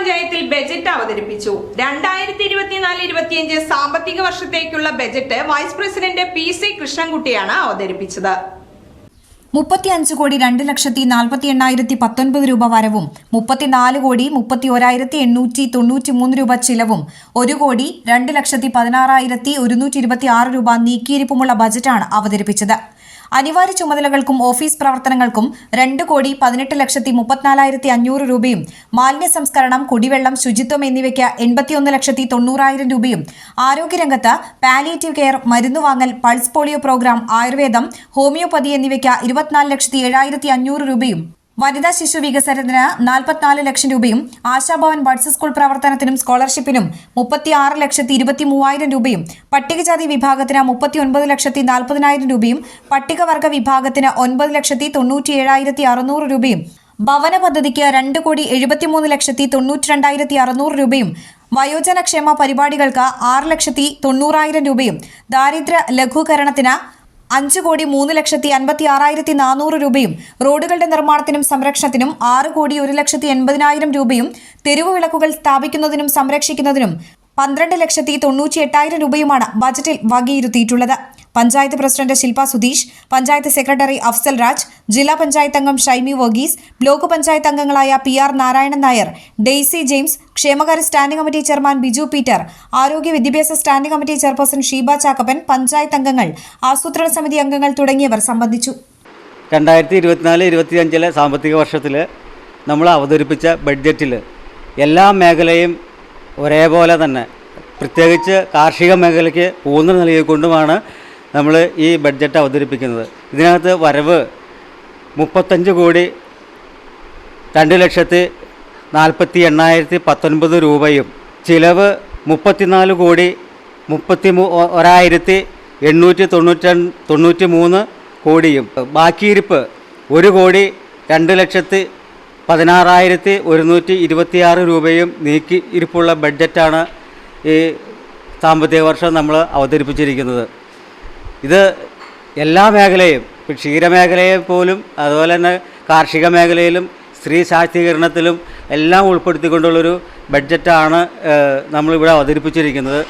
പഞ്ചായത്തിൽ ബജറ്റ് അവതരിപ്പിച്ചു. രണ്ടായിരത്തി ഇരുപത്തിനാല് ഇരുപത്തിയഞ്ച് സാമ്പത്തിക വർഷത്തേക്കുള്ള budget vice president P C കൃഷ്ണൻകുട്ടിയാണ് അവതരിപ്പിച്ചത്. മുപ്പത്തിയഞ്ച് കോടി രണ്ട് ലക്ഷത്തി നാൽപ്പത്തി എണ്ണായിരത്തി പത്തൊൻപത് രൂപ വരവും മുപ്പത്തിനാല് കോടി മുപ്പത്തി ഒരായിരത്തി എണ്ണൂറ്റി തൊണ്ണൂറ്റി മൂന്ന് രൂപ ചിലവും ഒരു കോടി രണ്ട് ലക്ഷത്തി പതിനാറായിരത്തി ഒരുന്നൂറ്റി ഇരുപത്തി ആറ് രൂപ നീക്കിയിരിപ്പുമുള്ള ബജറ്റാണ് അവതരിപ്പിച്ചത്. അനിവാര്യ ചുമതലകൾക്കും ഓഫീസ് പ്രവർത്തനങ്ങൾക്കും രണ്ട് കോടി പതിനെട്ട് ലക്ഷത്തി മുപ്പത്തിനാലായിരത്തി അഞ്ഞൂറ് രൂപയും മാലിന്യ സംസ്കരണം കുടിവെള്ളം ശുചിത്വം എന്നിവയ്ക്ക് എൺപത്തിയൊന്ന് ലക്ഷത്തി തൊണ്ണൂറായിരം രൂപയും ആരോഗ്യരംഗത്ത് പാലിയേറ്റീവ് കെയർ മരുന്നു വാങ്ങൽ പൾസ് പോളിയോ പ്രോഗ്രാം ആയുർവേദം ഹോമിയോപ്പതി എന്നിവയ്ക്ക് ഇരുപത്തിനാല് ലക്ഷത്തി ഏഴായിരത്തി അഞ്ഞൂറ് രൂപയും വനിതാ ശിശു വികസനത്തിന് നാൽപ്പത്തിനാല് ലക്ഷം രൂപയും ആശാഭവൻ ബഡ്സ് സ്കൂൾ പ്രവർത്തനത്തിനും സ്കോളർഷിപ്പിനും മുപ്പത്തി ആറ് ലക്ഷത്തി ഇരുപത്തി മൂവായിരം രൂപയും പട്ടികജാതി വിഭാഗത്തിന് മുപ്പത്തി ഒൻപത് ലക്ഷത്തി നാൽപ്പതിനായിരം രൂപയും പട്ടികവർഗ വിഭാഗത്തിന് ഒൻപത് ലക്ഷത്തി തൊണ്ണൂറ്റി ഏഴായിരത്തി അറുന്നൂറ് രൂപയും ഭവന പദ്ധതിക്ക് രണ്ട് കോടി എഴുപത്തിമൂന്ന് ലക്ഷത്തി തൊണ്ണൂറ്റി രണ്ടായിരത്തി അറുന്നൂറ് രൂപയും വയോജനക്ഷേമ പരിപാടികൾക്ക് ആറ് ലക്ഷത്തി തൊണ്ണൂറായിരം രൂപയും ദാരിദ്ര്യ ലഘൂകരണത്തിന് അഞ്ച് കോടി മൂന്ന് ലക്ഷത്തി അൻപത്തി ആറായിരത്തി നാനൂറ് രൂപയും റോഡുകളുടെ നിർമ്മാണത്തിനും സംരക്ഷണത്തിനും ആറ് കോടി ഒരു ലക്ഷത്തി എൺപതിനായിരം രൂപയും തെരുവ് വിളക്കുകൾ സ്ഥാപിക്കുന്നതിനും സംരക്ഷിക്കുന്നതിനും പന്ത്രണ്ട് ലക്ഷത്തി തൊണ്ണൂറ്റി എട്ടായിരം രൂപയുമാണ് ബജറ്റിൽ വകയിരുത്തിയിട്ടുള്ളത്. പഞ്ചായത്ത് പ്രസിഡന്റ് ശില്പ സുധീഷ് പഞ്ചായത്ത് സെക്രട്ടറി അഫ്സൽ രാജ് ജില്ലാ പഞ്ചായത്ത് അംഗം ഷൈമി വർഗീസ് ബ്ലോക്ക് പഞ്ചായത്ത് അംഗങ്ങളായ P R Narayanan Nair Daisy James ക്ഷേമകാര്യ standing committee chairman Biju Peter ആരോഗ്യ വിദ്യാഭ്യാസ standing committee chairperson Sheeba Chakkappan panchayat അംഗങ്ങൾ ആസൂത്രണ സമിതി അംഗങ്ങൾ തുടങ്ങിയവർ സംബന്ധിച്ചു. രണ്ടായിരത്തി ഇരുപത്തിനാല് ഇരുപത്തിയഞ്ചിലെ സാമ്പത്തിക വർഷത്തിൽ നമ്മൾ അവതരിപ്പിച്ച ബഡ്ജറ്റിൽ എല്ലാ മേഖലയും ഒരേപോലെ തന്നെ പ്രത്യേകിച്ച് കാർഷിക മേഖലയ്ക്ക് ഊന്നൽ നൽകിക്കൊണ്ടുമാണ് നമ്മൾ ഈ ബഡ്ജറ്റ് അവതരിപ്പിക്കുന്നത്. ഇതിനകത്ത് വരവ് മുപ്പത്തഞ്ച് കോടി രണ്ട് ലക്ഷത്തി നാൽപ്പത്തി എണ്ണായിരത്തി പത്തൊൻപത് രൂപയും ചിലവ് മുപ്പത്തിനാല് കോടി മുപ്പത്തി മൂ ഒരായിരത്തി എണ്ണൂറ്റി തൊണ്ണൂറ്റി തൊണ്ണൂറ്റി മൂന്ന് കോടിയും. ബാക്കിയിരിപ്പ് ഒരു കോടി രണ്ട് ലക്ഷത്തി പതിനാറായിരത്തി ഒരുന്നൂറ്റി ഇരുപത്തിയാറ് രൂപയും നീക്കി ഇരിപ്പുള്ള ബഡ്ജറ്റാണ് ഈ സാമ്പത്തിക വർഷം നമ്മൾ അവതരിപ്പിച്ചിരിക്കുന്നത്. ഇത് എല്ലാ മേഖലയും ഇപ്പോൾ ക്ഷീരമേഖലയെ പോലും അതുപോലെ തന്നെ കാർഷിക മേഖലയിലും സ്ത്രീ ശാക്തീകരണത്തിലും എല്ലാം ഉൾപ്പെടുത്തിക്കൊണ്ടുള്ളൊരു ബഡ്ജറ്റാണ് നമ്മളിവിടെ അവതരിപ്പിച്ചിരിക്കുന്നത്.